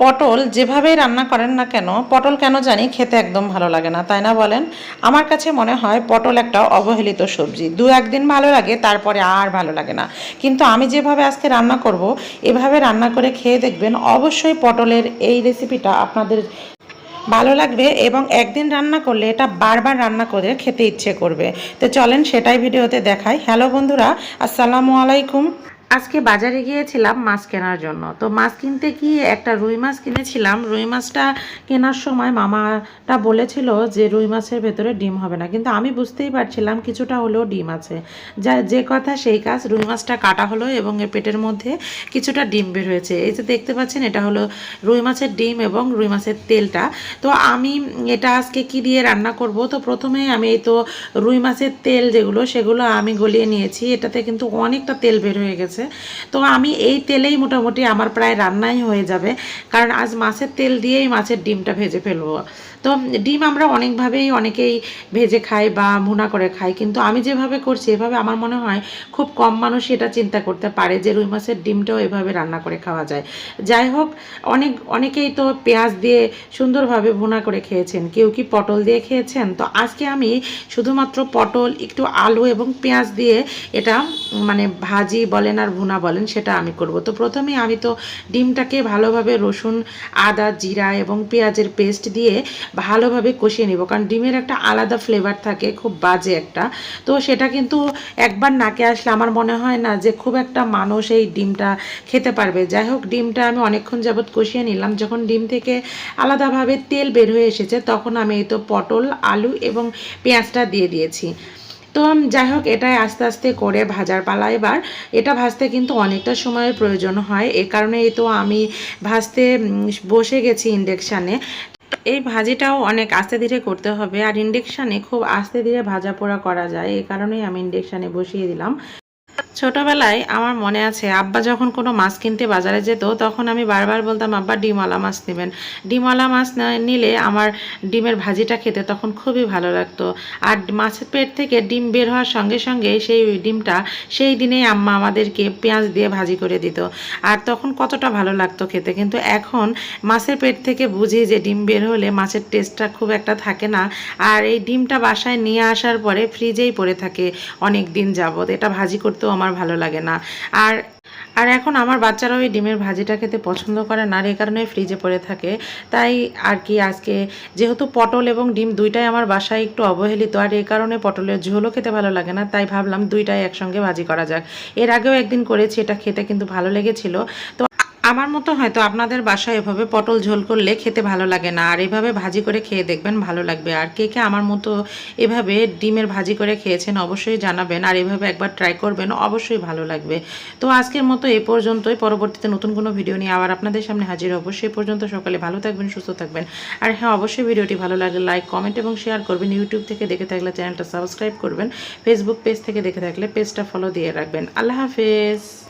পটল যেভাবেই রান্না করেন না কেন, পটল কেন জানি খেতে একদম ভালো লাগে না, তাই না বলেন? আমার কাছে মনে হয় পটল একটা অবহেলিত সবজি, দু একদিন ভালো লাগে, তারপরে আর ভালো লাগে না। কিন্তু আমি যেভাবে আজকে রান্না করব, এভাবে রান্না করে খেয়ে দেখবেন অবশ্যই পটলের এই রেসিপিটা আপনাদের ভালো লাগবে এবং একদিন রান্না করলে এটা বারবার রান্না করে খেতে ইচ্ছে করবে। তো চলেন সেটাই ভিডিওতে দেখাই। হ্যালো বন্ধুরা, আসসালামু আলাইকুম। আজকে বাজারে গিয়েছিলাম মাছ কেনার জন্য। তো মাছ কিনতে গিয়ে একটা রুই মাছ কিনেছিলাম। রুই মাছটা কেনার সময় মামাটা বলেছিল যে রুই মাছের ভেতরে ডিম হবে না। কিন্তু আমি বুঝতেই পারছিলাম কিছুটা হলেও ডিম আছে। যা, যে কথা সেই কাজ, রুই মাছটা কাটা হলো এবং এর পেটের মধ্যে কিছুটা ডিম বের হয়েছে। এই যে দেখতে পাচ্ছেন, এটা হলো রুই মাছের ডিম এবং রুই মাছের তেলটা। তো আমি এটা আজকে কি দিয়ে রান্না করব? তো প্রথমে আমি এই তো রুই মাছের তেল যেগুলো, সেগুলো আমি গলিয়ে নিয়েছি। এটাতে কিন্তু অনেকটা তেল বের হয়ে গেছে। তো আমি এই তেলেই মোটামুটি আমার প্রায় রান্নাই হয়ে যাবে। কারণ আজ মাছের তেল দিয়েই মাছের ডিমটা ভেজে ফেলব। তো ডিম আমরা অনেকভাবেই অনেকেই ভেজে খাই বা ভুনা করে খাই, কিন্তু আমি যেভাবে করছি, এভাবে আমার মনে হয় খুব কম মানুষই এটা চিন্তা করতে পারে যে রুই মাছের ডিমটাও এভাবে রান্না করে খাওয়া যায়। যাই হোক, অনেক, অনেকেই তো পেঁয়াজ দিয়ে সুন্দরভাবে ভুনা করে খেয়েছেন। কেউ কি পটল দিয়ে খেয়েছেন? তো আজকে আমি শুধুমাত্র পটল, একটু আলু এবং পেঁয়াজ দিয়ে এটা মানে ভাজি বলেন আর ভুনা বলেন সেটা আমি করব। তো প্রথমে আমি তো ডিমটাকে ভালোভাবে রসুন, আদা, জিরা এবং পেঁয়াজের পেস্ট দিয়ে ভালোভাবে কষিয়ে নেব। কারণ ডিমের একটা আলাদা ফ্লেভার থাকে, খুব বাজে একটা। তো সেটা কিন্তু একবার নাকে আসলে আমার মনে হয় না যে খুব একটা মানুষ এই ডিমটা খেতে পারবে। যাই হোক, ডিমটা আমি অনেকক্ষণ যাবৎ কষিয়ে নিলাম। যখন ডিম থেকে আলাদাভাবে তেল বের হয়ে এসেছে, তখন আমি এই তো পটল, আলু এবং পেঁয়াজটা দিয়ে দিয়েছি। তো যাই হোক এটাই আস্তে আস্তে করে ভাজার পালা এবার। এটা ভাজতে কিন্তু অনেকটা সময়ের প্রয়োজন হয়। এ কারণে এই তো আমি ভাজতে বসে গেছি ইন্ডাকশানে এই ভাজিটাও অনেক আস্তে ধীরে করতে হবে, আর ইন্ডেকশানে খুব আস্তে ধীরে ভাজা পোড়া করা যায় এই কারণেই আমি ইন্ডেকশানে বসিয়ে দিলাম। ছোটবেলায় আমার মনে আছে, আব্বা যখন কোনো মাছ কিনতে বাজারে যেত, তখন আমি বারবার বলতাম, আব্বা, ডিমওয়ালা মাছ নেবেন। ডিমওয়ালা মাছ নিলে আমার ডিমের ভাজিটা খেতে তখন খুবই ভালো লাগতো। আর মাছের পেট থেকে ডিম বের হওয়ার সঙ্গে সঙ্গে সেই ডিমটা সেই দিনেই আম্মা আমাদেরকে পেঁয়াজ দিয়ে ভাজি করে দিত। আর তখন কতটা ভালো লাগতো খেতে। কিন্তু এখন মাছের পেট থেকে বুঝি যে ডিম বের হলে মাছের টেস্টটা খুব একটা থাকে না। আর এই ডিমটা বাসায় নিয়ে আসার পরে ফ্রিজেই পড়ে থাকে অনেক দিন যাবত এটা ভাজি করতেও আমার ভালো লাগে না। আর আর এখন আমার বাচ্চারা ওই ডিমের ভাজিটা খেতে পছন্দ করে না, আর এই কারণে ফ্রিজে পড়ে থাকে। তাই আর কি আজকে যেহেতু পটল এবং ডিম দুইটাই আমার বাসায় একটু অবহেলিত, আর এই কারণে পটলের ঝোলও খেতে ভালো লাগে না, তাই ভাবলাম দুইটাই একসঙ্গে ভাজি করা যাক। এর আগেও একদিন করেছি, এটা খেতে কিন্তু ভালো লেগেছিল। তো আমার মতো হয়তো আপনাদের বাসায় এভাবে পটল ঝোল করলে খেতে ভালো লাগে না, আর এভাবে ভাজি করে খেয়ে দেখবেন ভালো লাগবে। আর কে কে আমার মতো এভাবে ডিমের ভাজি করে খেয়েছেন অবশ্যই জানাবেন, আর এভাবে একবার ট্রাই করবেন অবশ্যই ভালো লাগবে। তো আজকের মতো এ পর্যন্তই, পরবর্তীতে নতুন কোনো ভিডিও নিয়ে আবার আপনাদের সামনে হাজির হব। সেই পর্যন্ত সকালে ভালো থাকবেন, সুস্থ থাকবেন। আর হ্যাঁ অবশ্যই ভিডিওটি ভালো লাগলে লাইক কমেন্ট এবং শেয়ার করবেন। ইউটিউব থেকে দেখে থাকলে চ্যানেলটা সাবস্ক্রাইব করবেন। ফেসবুক পেজ থেকে দেখে থাকলে পেজটা ফলো দিয়ে রাখবেন। আল্লাহ হাফেজ।